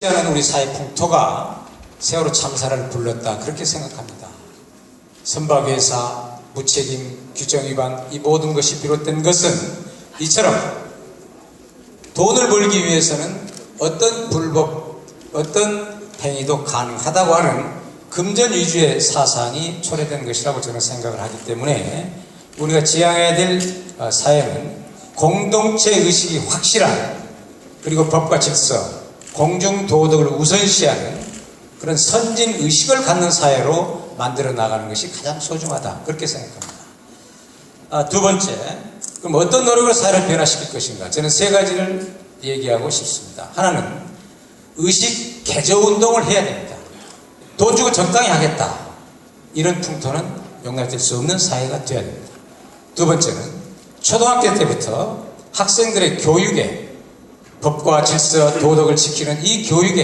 저는 우리 사회 풍토가 세월호 참사를 불렀다 그렇게 생각합니다. 선박회사, 무책임, 규정 위반 이 모든 것이 비롯된 것은 이처럼 돈을 벌기 위해서는 어떤 불법, 어떤 행위도 가능하다고 하는 금전 위주의 사상이 초래된 것이라고 저는 생각을 하기 때문에 우리가 지향해야 될 어, 사회는 공동체 의식이 확실한 그리고 법과 질서, 공중 도덕을 우선시하는 그런 선진 의식을 갖는 사회로 만들어 나가는 것이 가장 소중하다 그렇게 생각합니다. 아, 두 번째, 그럼 어떤 노력으로 사회를 변화시킬 것인가? 저는 세 가지를 얘기하고 싶습니다. 하나는 의식 개조 운동을 해야 됩니다. 돈 주고 적당히 하겠다. 이런 풍토는 용납될 수 없는 사회가 되어야 됩니다. 두 번째는 초등학교 때부터 학생들의 교육에 법과 질서, 도덕을 지키는 이 교육에